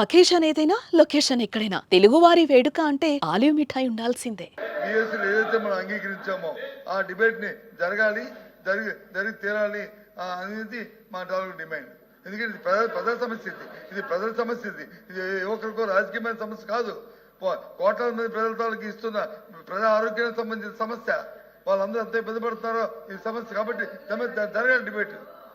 Occasion ఏదైనా location ఎక్కడైనా. తెలుగువారి వేడుక అంటే ఆలివ్ మిఠాయి ఉండాల్సిందే. బిఎస్సీలు ఏదైతే మనం అంగీకరించామో ఆ డిబేట్ని జరగాలి జరిగి జరిగి తీరాలి అనేది మా తాలూకు డిమాండ్. ఎందుకంటే ఇది ప్రజల ప్రజల సమస్య ఇది. ఇది ప్రజల సమస్య ఇది. ఇది యువకులకు రాజకీయమైన సమస్య కాదు. కోట్ల మంది ప్రజల తాలూకు ఇస్తున్న ప్రజా ఆరోగ్యానికి సంబంధించిన సమస్య. వాళ్ళందరూ ఎంత ఇబ్బంది పడుతున్నారో ఈ సమస్య కాబట్టి జరగాలి డిబేట్.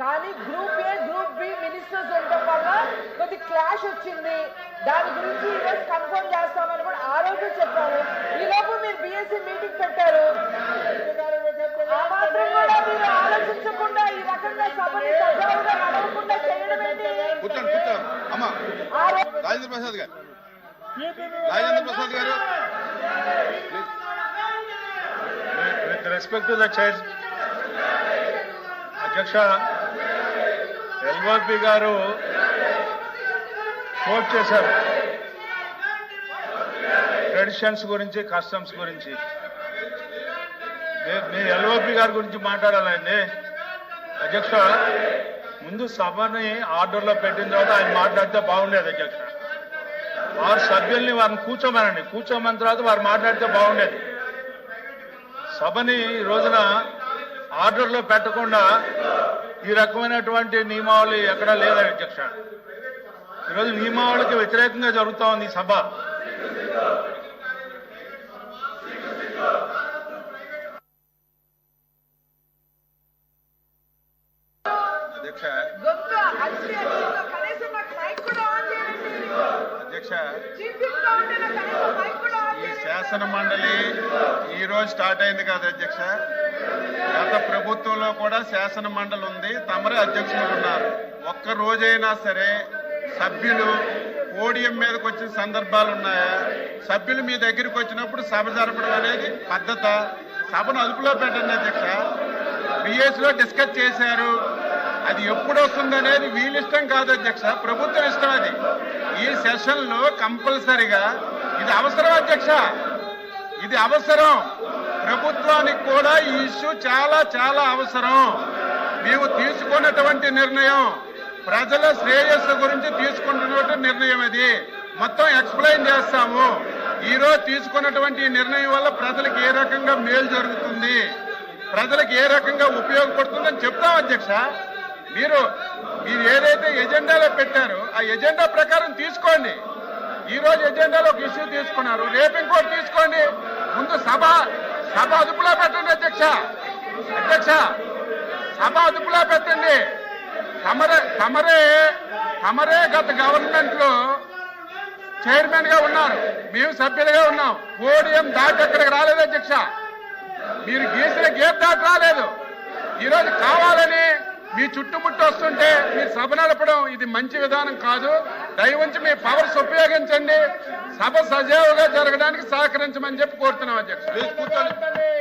కానీ group A group B ministers ఉండటం వల్ల కొద్ది క్లాష్ వచ్చింది. దాని గురించి ఈరోజు కన్ఫర్మ్ చేస్తామని కూడా ఆ రోజు చెప్పాము ఈ లోపు మీరు బిఎస్సీ మీటింగ్ పెట్టారు. ఆ మాత్రం కూడా మీరు ఆలోచించకుండా ఈ రకంగా సభని సజావుగా నడవకుండా చేయడం ఏంటి? కూర్చోండి కూర్చోండి. అమ్మా ఆ రోజు రాజేంద్ర ప్రసాద్ గారు. రాజేంద్ర ప్రసాద్ గారు. With respect to the chair అధ్యక్ష ఎల్ఓపి గారు కోట్ చేశారు. ట్రెడిషన్స్ గురించి కస్టమ్స్ గురించి. మీ- ఎల్ఓపి గారి గురించి మాట్లాడాలండి. అధ్యక్ష ముందు సభని ఆర్డర్లో పెట్టిన తర్వాత ఆయన మాట్లాడితే బాగుండేది అధ్యక్ష. వారి సభ్యుల్ని వారిని కూర్చోమనండి. కూర్చోమన్న తర్వాత వారు మాట్లాడితే బాగుండేది. సభని ఈ రోజున ఆర్డర్లో పెట్టకుండా ఈ రకమైనటువంటి నియమావళి ఎక్కడా లేదా అధ్యక్ష? ఈరోజు నియమావళికి వ్యతిరేకంగా జరుగుతా ఉంది ఈ సభ. అధ్యక్ష. అధ్యక్ష. ఈ శాసన మండలి ఈ రోజు స్టార్ట్ అయింది కాదు అధ్యక్ష. గత ప్రభుత్వంలో కూడా శాసన మండలి ఉంది. తమరే అధ్యక్షులు ఉన్నారు. ఒక్క రోజైనా సరే సభ్యులు పోడియం మీదకి వచ్చిన సందర్భాలు ఉన్నాయా? సభ్యులు మీ దగ్గరికి వచ్చినప్పుడు సభ జరపడం అనేది పద్ధత. సభను అదుపులో పెట్టండి అధ్యక్ష. బిఎస్లో డిస్కస్ చేశారు. అది ఎప్పుడు వస్తుంది అనేది వీళ్ళిష్టం కాదు అధ్యక్ష. ప్రభుత్వం ఇష్టం అది. ఈ సెషన్లో కంపల్సరిగా ఇది అవసరం అధ్యక్ష. ఇది అవసరం. ప్రభుత్వానికి కూడా ఈ ఇష్యూ చాలా చాలా అవసరం. మేము తీసుకున్నటువంటి నిర్ణయం ప్రజల శ్రేయస్సు గురించి తీసుకుంటున్నటువంటి నిర్ణయం అది. మొత్తం ఎక్స్ప్లెయిన్ చేస్తాము. ఈ రోజు తీసుకున్నటువంటి నిర్ణయం వల్ల ప్రజలకు ఏ రకంగా మేలు జరుగుతుంది? ప్రజలకు ఏ రకంగా ఉపయోగపడుతుందని చెప్తాం అధ్యక్ష? మీరు మీరు ఏదైతే ఎజెండాలో పెట్టారో ఆ ఎజెండా ప్రకారం తీసుకోండి. ఈ రోజు ఎజెండాలో ఒక ఇష్యూ తీసుకున్నారు. రేపు ఇంకోటి తీసుకోండి. ముందు సభ సభ అదుపులో పెట్టండి అధ్యక్ష. అధ్యక్ష సభ అదుపులో పెట్టండి. తమరే తమరే తమరే గత గవర్నమెంట్లో చైర్మన్గా ఉన్నారు. మేము సభ్యులుగా ఉన్నాం. పోడియం దాటి అక్కడికి రాలేదు అధ్యక్ష. మీరు గీసిన గేట్ దాటి రాలేదు. ఈరోజు కావాలని మీ చుట్టుముట్టు వస్తుంటే మీరు సభ నడపడం ఇది మంచి విధానం కాదు. దయవుంచి మీ పవర్స్ ఉపయోగించండి సభ సజావుగా జరగడానికి సహకరించమని చెప్పి కోరుతున్నాం అధ్యక్ష ప్లీజ్ కూర్చోండి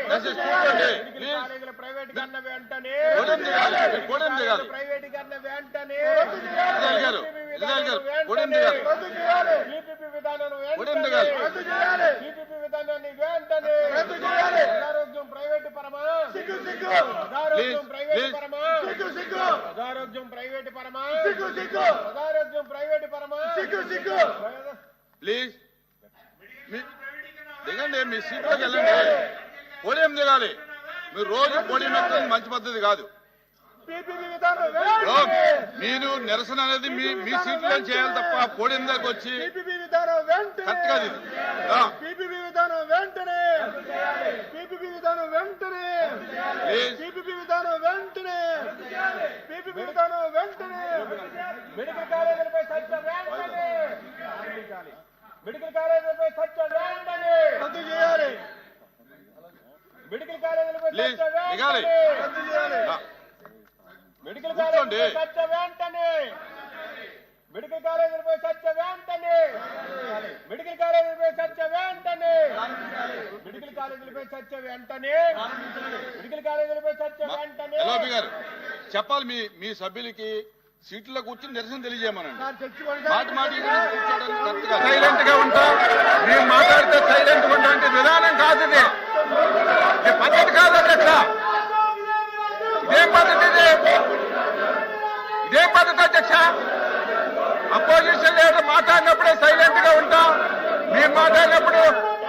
దయచేసి కూర్చోండి ప్లీజ్ కాలేజీల ప్రైవేటీకరణ వెంటనే పోడియం దిగాలి మీరు పోడియం దిగాలి ప్రైవేటీకరణ వెంటనే ఇజ్రాయల్ గారు ఇజ్రాయల్ గారు పోడియం దిగాలి ఈపీపీ విధానం పోడియం దిగాలి ఈపీపీ విధానాన్ని వెంటనే అనారోగ్యం ప్రైవేటు పరమా అనారోగ్యం ప్రైవేటు పరమా అనారోగ్యం ప్రైవేటు పరమా అనారోగ్యం ప్రైవేటు పరమా ప్లీజ్. మీ- దిగండి మీ సీట్లోకి వెళ్ళండి. పోడియం దిగాలి. మీరు రోజు పోడియం ఎక్కడం మంచి పద్ధతి కాదు. మీరు నిరసన అనేది మీ మీ సీట్లో చేయాలి తప్ప పోడియం దగ్గర వచ్చి కరెక్ట్ కాదు ఇది. విధానం వెంటనే. ప్లీజ్ విధానం వెంటనే. విధానం వెంటనే. మెడికల్ కాలేజీలపై చర్చ వెంటనే మెడికల్ కాలేజీలపై చర్చ వెంటనే రద్దు చేయాలి. మెడికల్ కాలేజీలపై దిగాలి. వెంటనే రద్దు చేయాలి. మెడికల్. కాలేజీలపై చర్చ వెంటనే మెడికల్ కాలేజీలపై చర్చ వెంటనే మెడికల్ కాలేజీలపై చర్చ వెంటనే మెడికల్ కాలేజీలపై చర్చ వెంటనే మెడికల్ కాలేజీలపై చర్చ వెంటనే ఎల్ఓపి గారు చెప్పాలి మీ మీ సభ్యులకి సీట్లో కూర్చుని నిరసన తెలియజేయమనండి. మాటి. సైలెంట్గా ఉంటాం. మేము మాట్లాడితే సైలెంట్గా ఉండే విధానం కాదు ఇది. ఇది పద్ధతి కాదు అధ్యక్ష. ఇదేం పద్ధతి ఇది. ఇదేం పద్ధతి అధ్యక్ష. అపోజిషన్ లీడర్ మాట్లాడినప్పుడే సైలెంట్గా ఉంటాం. మేము మాట్లాడినప్పుడు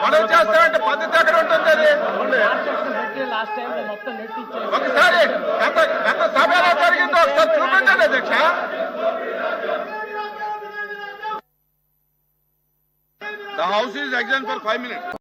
మనం చేస్తామంటే పద్ధతి ఎక్కడ ఉంటుంది అది? ఒకసారి గత గత సభ ఎలా జరిగిందో ఒకసారి చూపించండి అధ్యక్ష The house is adjourned for five minutes.